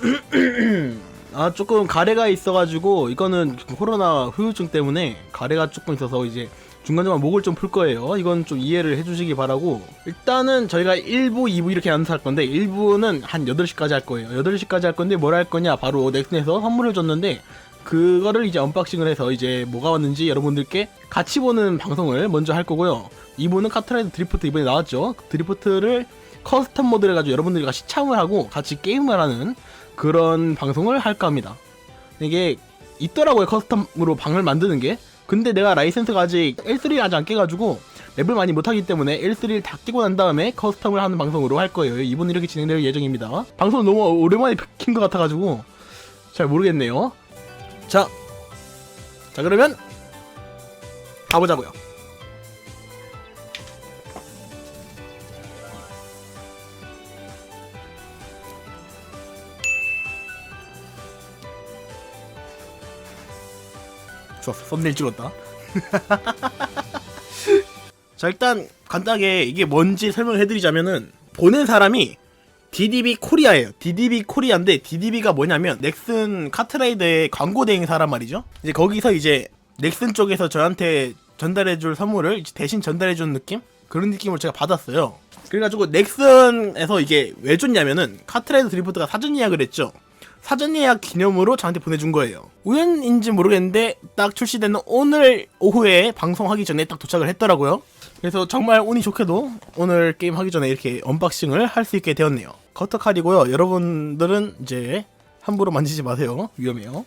아 조금 가래가 있어가지고 이거는 코로나 후유증 때문에 가래가 조금 있어서 이제 중간중간 목을 좀 풀 거예요. 이건 좀 이해를 해주시기 바라고 일단은 저희가 1부, 2부 이렇게 안할 건데 1부는 한 8시까지 할 거예요. 8시까지 할 건데 뭘 할 거냐 바로 넥슨에서 선물을 줬는데 그거를 이제 언박싱을 해서 이제 뭐가 왔는지 여러분들께 같이 보는 방송을 먼저 할 거고요. 2부는 카트라이드 드리프트 이번에 나왔죠. 드리프트를 커스텀 모드를 해가지고 여러분들과 시참을 하고 같이 게임을 하는 그런 방송을 할까 합니다. 이게 있더라고요 커스텀으로 방을 만드는 게. 근데 내가 라이센스가 아직 L3를 아직 안 깨가지고 맵을 많이 못하기 때문에 L3를 다 깨고 난 다음에 커스텀을 하는 방송으로 할 거예요. 이번 이렇게 진행될 예정입니다. 방송 너무 오랜만에 킨 것 같아가지고 잘 모르겠네요. 자, 자 그러면 가보자고요 썸네일 찍었다 자 일단 간단하게 이게 뭔지 설명을 해드리자면은 보낸 사람이 DDB 코리아예요. DDB 코리아인데 DDB가 뭐냐면 넥슨 카트라이더의 광고 대행사란 말이죠. 이제 거기서 이제 넥슨 쪽에서 저한테 전달해줄 선물을 대신 전달해주는 느낌? 그런 느낌을 제가 받았어요. 그래가지고 넥슨에서 이게 왜 줬냐면은 카트라이더 드리프트가 사전 예약을 했죠. 사전 예약 기념으로 저한테 보내준 거예요. 우연인지 모르겠는데 딱 출시되는 오늘 오후에 방송하기 전에 딱 도착을 했더라고요. 그래서 정말 운이 좋게도 오늘 게임 하기 전에 이렇게 언박싱을 할 수 있게 되었네요. 커터 칼이고요. 여러분들은 이제 함부로 만지지 마세요. 위험해요.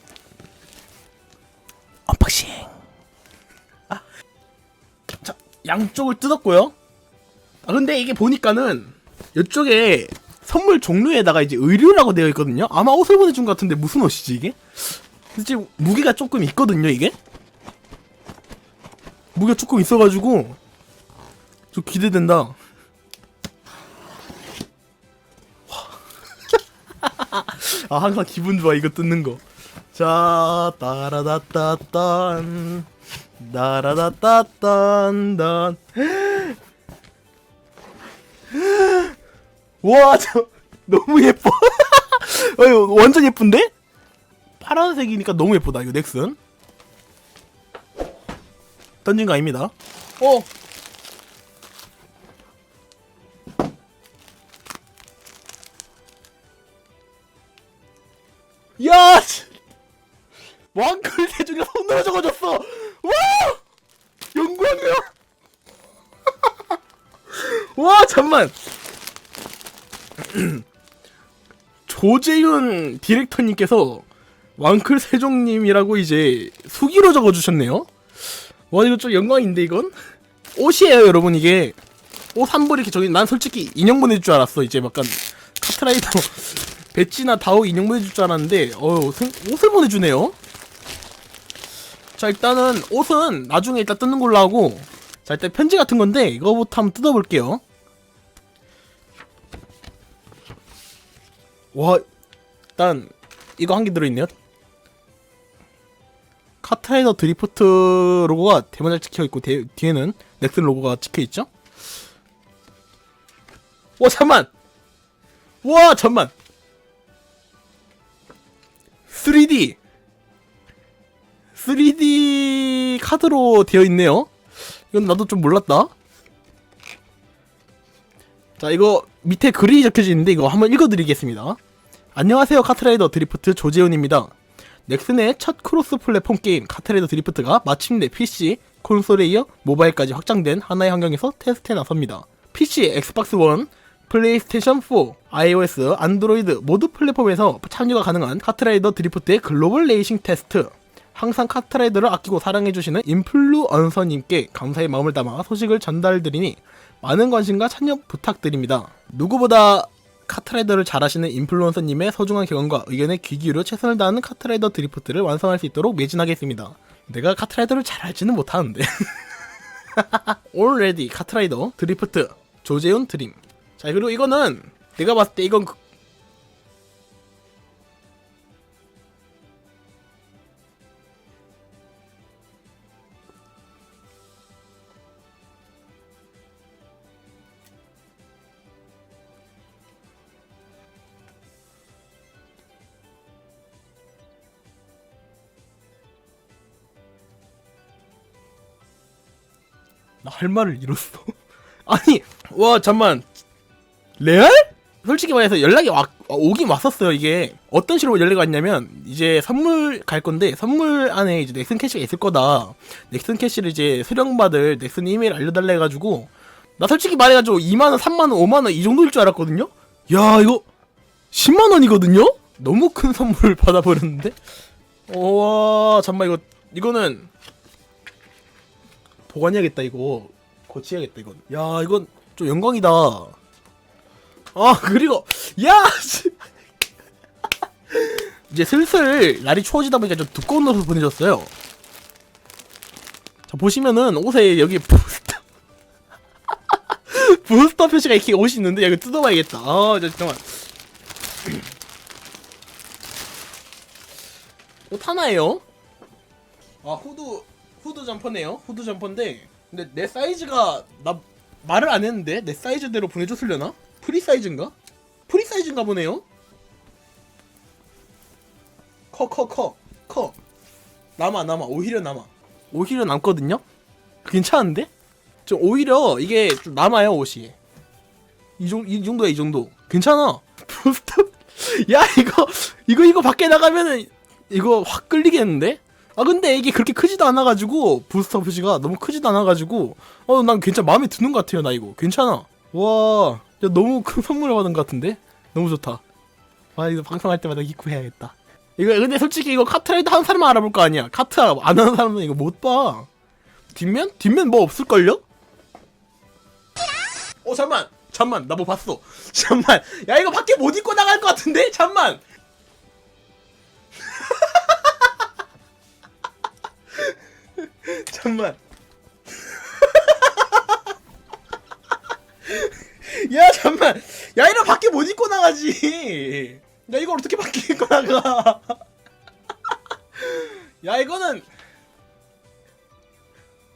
언박싱. 아. 자, 양쪽을 뜯었고요. 아, 근데 이게 보니까는 이쪽에 선물 종류에다가 이제 의류라고 되어 있거든요. 아마 옷을 보내준 것 같은데 무슨 옷이지 이게? 진짜 무게가 조금 있거든요 이게. 무게가 조금 있어가지고 좀 기대된다. 아 항상 기분 좋아 이거 뜯는 거. 자 따라다따딴 따라다따딴 단 와, 저 너무 예뻐. 어, 이거 완전 예쁜데? 파란색이니까 너무 예쁘다. 이거 넥슨. 던진 거 아닙니다. 어. 야! 왕클 대중에 손으로 적어줬어. 와! 영광이야. 와, 잠만. 조재윤 디렉터님께서 왕클 세종님이라고 이제 수기로 적어주셨네요. 와 이거 좀 영광인데 이건 옷이에요 여러분 이게 옷 한 벌 이렇게 저기 난 솔직히 인형 보내줄 줄 알았어 이제 약간 카트라이더 배지나 다오 인형 보내줄 줄 알았는데 어 옷을, 옷을 보내주네요. 자 일단은 옷은 나중에 일단 뜯는 걸로 하고 자 일단 편지 같은 건데 이거부터 한번 뜯어볼게요. 와 일단 이거 한 개 들어있네요? 카트라이더 드리프트 로고가 대문에 찍혀있고 대, 뒤에는 넥슨 로고가 찍혀있죠? 와 잠만! 와 잠만! 3D 3D 카드로 되어 있네요. 이건 나도 좀 몰랐다. 자 이거 밑에 글이 적혀져 있는데 이거 한번 읽어드리겠습니다 안녕하세요 카트라이더 드리프트 조재훈입니다. 넥슨의 첫 크로스 플랫폼 게임 카트라이더 드리프트가 마침내 PC, 콘솔에 이어 모바일까지 확장된 하나의 환경에서 테스트에 나섭니다. PC, 엑스박스 1, 플레이스테이션 4, iOS, 안드로이드 모두 플랫폼에서 참여가 가능한 카트라이더 드리프트의 글로벌 레이싱 테스트. 항상 카트라이더를 아끼고 사랑해주시는 인플루언서님께 감사의 마음을 담아 소식을 전달드리니 많은 관심과 참여 부탁드립니다. 누구보다 카트라이더를 잘하시는 인플루언서님의 소중한 경험과 의견에 귀 기울여 최선을 다하는 카트라이더 드리프트를 완성할 수 있도록 매진하겠습니다. 내가 카트라이더를 잘 알지는 못하는데. 올레디 카트라이더 드리프트 조재훈 드림. 자 그리고 이거는 내가 봤을 때 이건 나 할 말을 잃었어. 아니, 와, 잠만. 레알? 솔직히 말해서 연락이 와, 오긴 왔었어요, 이게. 어떤 식으로 연락이 왔냐면, 이제 선물 갈 건데, 선물 안에 이제 넥슨 캐시가 있을 거다. 넥슨 캐시를 이제 수령받을 넥슨 이메일 알려달라 해가지고, 나 솔직히 말해가지고 2만원, 3만원, 5만원 이 정도일 줄 알았거든요? 야, 이거 10만원이거든요? 너무 큰 선물을 받아버렸는데? 와, 잠만, 이거, 이거는, 보관해야겠다, 이거. 고치해야겠다, 이건. 야, 이건 좀 영광이다. 아, 그리고, 야! 씨. 이제 슬슬 날이 추워지다 보니까 좀 두꺼운 옷을 보내줬어요. 자, 보시면은 옷에 여기 부스터. 부스터 표시가 이렇게 옷이 있는데, 야, 이거 뜯어봐야겠다. 아, 저, 잠깐만. 옷 하나예요? 아, 후드, 후드 점퍼네요. 후드 점퍼인데, 근데 내 사이즈가, 나 말을 안 했는데, 내 사이즈대로 보내줬으려나? 프리 사이즈인가? 프리 사이즈인가 보네요? 커, 커, 커, 커. 남아, 남아. 오히려 남아. 오히려 남거든요? 괜찮은데? 좀 오히려 이게 좀 남아요, 옷이. 이, 정, 이 정도야, 이 정도. 괜찮아. 야, 이거, 이거, 이거 밖에 나가면은, 이거 확 끌리겠는데? 아, 근데 이게 그렇게 크지도 않아가지고, 부스터 표시가 너무 크지도 않아가지고, 어, 난 괜찮아. 마음에 드는 것 같아요, 나 이거. 괜찮아. 와, 야, 너무 큰 선물을 받은 것 같은데? 너무 좋다. 아, 이거 방송할 때마다 입고 해야겠다. 이거, 근데 솔직히 이거 카트라이더 한 사람만 알아볼 거 아니야. 카트 안 하는 사람은 이거 못 봐. 뒷면? 뒷면 뭐 없을걸요? 어, 잠만! 잠만, 나 뭐 봤어. 잠만. 야, 이거 밖에 못 입고 나갈 것 같은데? 잠만! 잠만. 야, 잠만. 야, 이거 밖에 못 입고 나가지. 야, 이거 어떻게 밖에 입고 나가? 야, 이거는.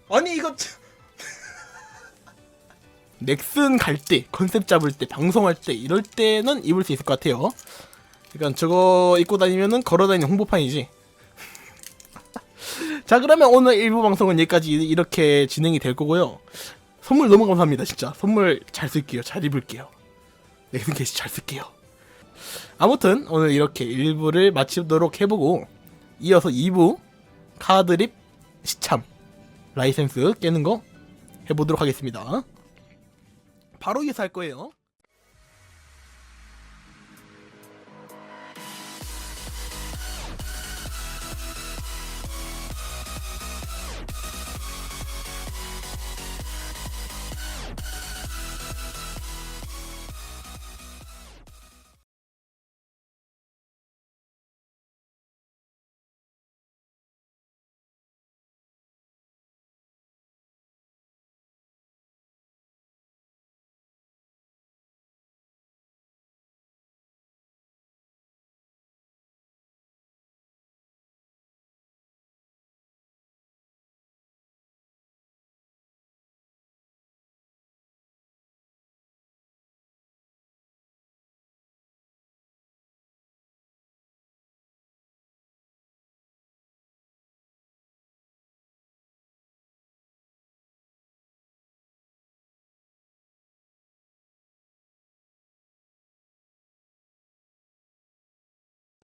아니, 이거. 참- 넥슨 갈 때, 컨셉 잡을 때, 방송할 때, 이럴 때는 입을 수 있을 것 같아요. 그러니까 저거 입고 다니면은 걸어다니는 홍보판이지. 자, 그러면 오늘 일부 방송은 여기까지 이렇게 진행이 될 거고요. 선물 너무 감사합니다, 진짜. 선물 잘 쓸게요. 잘 입을게요. 넥슨 캐시 잘 쓸게요. 아무튼 오늘 이렇게 1부를 마치도록 해보고 이어서 2부 카드립 시참 라이센스 깨는 거 해보도록 하겠습니다. 바로 이어서 할 거예요.